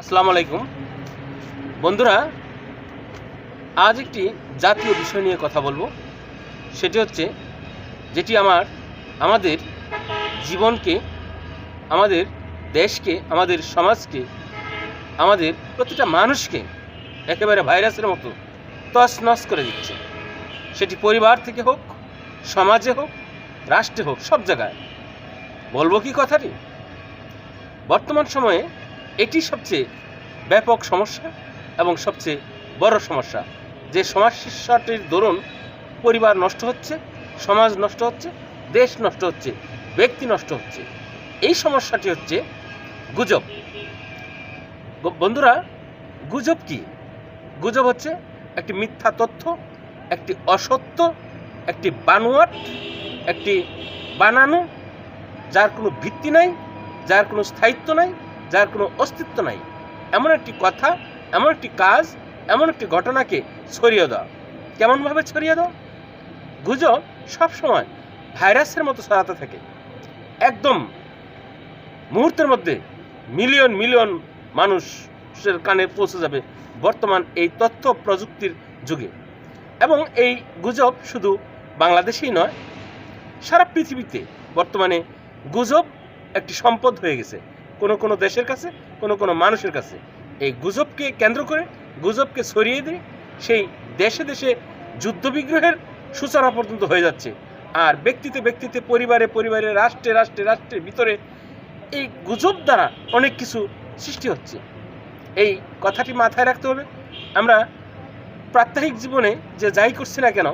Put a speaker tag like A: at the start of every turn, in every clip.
A: আসসালামু আলাইকুম। বন্ধুরা, আজ একটি জাতীয় বিষয় নিয়ে কথা বলব। সেটি হচ্ছে যেটি আমার, আমাদের জীবনকে, আমাদের দেশকে, আমাদের সমাজকে, আমাদের প্রতিটা মানুষকে একেবারে ভাইরাসের মতো তছনছ করে দিচ্ছে। সেটি পরিবার থেকে হোক, সমাজে হোক, রাষ্ট্রে হোক, সব জায়গায়। বলব কি কথাটি? বর্তমান সময়ে এটি সবচেয়ে ব্যাপক সমস্যা এবং সবচেয়ে বড় সমস্যা। যে সমস্যাটির দরুন পরিবার নষ্ট হচ্ছে, সমাজ নষ্ট হচ্ছে, দেশ নষ্ট হচ্ছে, ব্যক্তি নষ্ট হচ্ছে, এই সমস্যাটি হচ্ছে গুজব। বন্ধুরা, গুজব কি? গুজব হচ্ছে একটি মিথ্যা তথ্য, একটি অসত্য, একটি বানোয়াট, একটি বানানো, যার কোনো ভিত্তি নাই, যার কোনো স্থায়িত্ব নাই যার কোনো অস্তিত্ব নাই। এমন একটি কথা, এমন একটি কাজ, এমন একটি ঘটনাকে ছড়িয়ে দেওয়া কেমনভাবে ছড়িয়ে দেওয়া গুজব সবসময় ভাইরাসের মতো ছড়াতে থাকে। একদম মুহূর্তের মধ্যে মিলিয়ন মিলিয়ন মানুষের কানে পৌঁছে যাবে বর্তমান এই তথ্য প্রযুক্তির যুগে। এবং এই গুজব শুধু বাংলাদেশেই নয়, সারা পৃথিবীতে বর্তমানে গুজব একটি সম্পদ হয়ে গেছে। কোনো কোনো দেশের কাছে, কোনো কোনো মানুষের কাছে। এই গুজবকে কেন্দ্র করে, গুজবকে ছড়িয়ে দিয়ে সেই দেশে দেশে যুদ্ধবিগ্রহের সূচনা পর্যন্ত হয়ে যাচ্ছে। আর ব্যক্তিতে ব্যক্তিতে, পরিবারে পরিবারে, রাষ্ট্রে রাষ্ট্রে রাষ্ট্রের ভিতরে এই গুজব দ্বারা অনেক কিছু সৃষ্টি হচ্ছে। এই কথাটি মাথায় রাখতে হবে, আমরা প্রাত্যহিক জীবনে যে যাই করছি না কেন,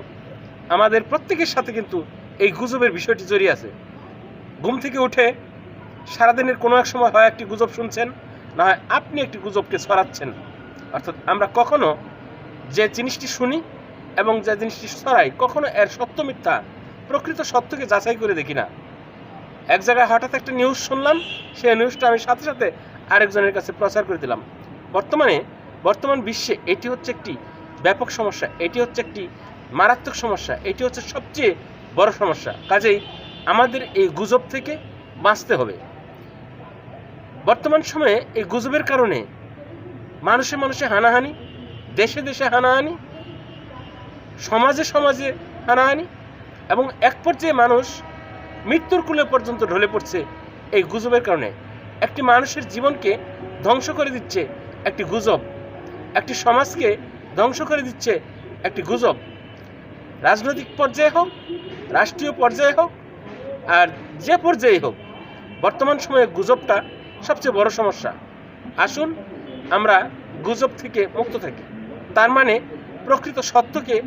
A: আমাদের প্রত্যেকের সাথে কিন্তু এই গুজবের বিষয়টি জড়িয়ে আছে। ঘুম থেকে উঠে সারাদিনের কোনো এক সময় হয় একটি গুজব শুনছেন, না হয় আপনি একটি গুজবকে ছড়াচ্ছেন। অর্থাৎ আমরা কখনো যে জিনিসটি শুনি এবং যে জিনিসটি ছড়াই, কখনো এর সত্য মিথ্যা, প্রকৃত সত্যকে যাচাই করে দেখি না। এক জায়গায় হঠাৎ একটা নিউজ শুনলাম, সেই নিউজটা আমি সাথে সাথে আরেকজনের কাছে প্রচার করে দিলাম। বর্তমানে, বর্তমান বিশ্বে এটি হচ্ছে একটি ব্যাপক সমস্যা, এটি হচ্ছে একটি মারাত্মক সমস্যা, এটি হচ্ছে সবচেয়ে বড় সমস্যা। কাজেই আমাদের এই গুজব থেকে বাঁচতে হবে। বর্তমান সময়ে এই গুজবের কারণে মানুষে মানুষে হানাহানি, দেশে দেশে হানাহানি, সমাজে সমাজে হানাহানি এবং এক পর্যায়ে মানুষ মৃত্যুর কূলে পর্যন্ত ঢলে পড়ছে এই গুজবের কারণে। একটি মানুষের জীবনকে ধ্বংস করে দিচ্ছে একটি গুজব। একটি সমাজকে ধ্বংস করে দিচ্ছে একটি গুজব। রাজনৈতিক পর্যায়ে হোক, রাষ্ট্রীয় পর্যায়ে হোক, আর যে পর্যায়ে হোক, বর্তমান সময়ে গুজবটা সবচেয়ে বড় সমস্যা। আসুন, আমরা গুজব থেকে মুক্ত থাকি। তার মানে প্রকৃত সত্যকে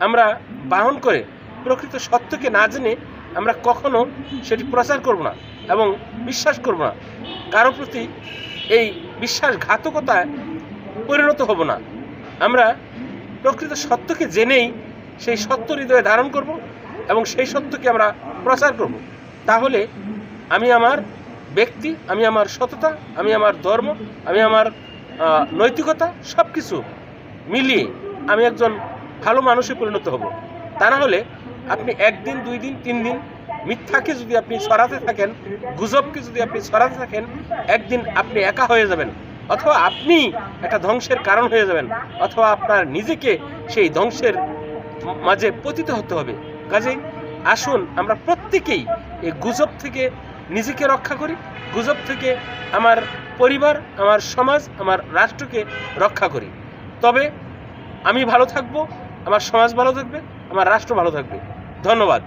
A: আমরা বাহন করে, প্রকৃত সত্যকে না জেনে আমরা কখনো সেটি প্রচার করব না এবং বিশ্বাস করব না। কারও প্রতি এই বিশ্বাসঘাতকতায় পরিণত হব না। আমরা প্রকৃত সত্যকে জেনেই সেই সত্য হৃদয়ে ধারণ করব এবং সেই সত্যকে আমরা প্রচার করব। তাহলে আমি আমার ব্যক্তি, আমি আমার সততা, আমি আমার ধর্ম, আমি আমার নৈতিকতা সব কিছু মিলিয়ে আমি একজন ভালো মানুষে পরিণত হব। তা না হলে আপনি একদিন, দুই দিন, তিন দিন মিথ্যাকে যদি আপনি ছড়াতে থাকেন, গুজবকে যদি আপনি ছড়াতে থাকেন, একদিন আপনি একা হয়ে যাবেন। অথবা আপনি একটা ধ্বংসের কারণ হয়ে যাবেন। অথবা আপনার নিজেকে সেই ধ্বংসের মাঝে পতিত হতে হবে। কাজেই আসুন, আমরা প্রত্যেকেই এই গুজব থেকে নিজেকে রক্ষা করি, গুজব থেকে আমার পরিবার, আমার সমাজ, আমার রাষ্ট্রকে রক্ষা করি। তবে আমি ভালো থাকব, আমার সমাজ ভালো থাকবে, আমার রাষ্ট্র ভালো থাকবে। ধন্যবাদ।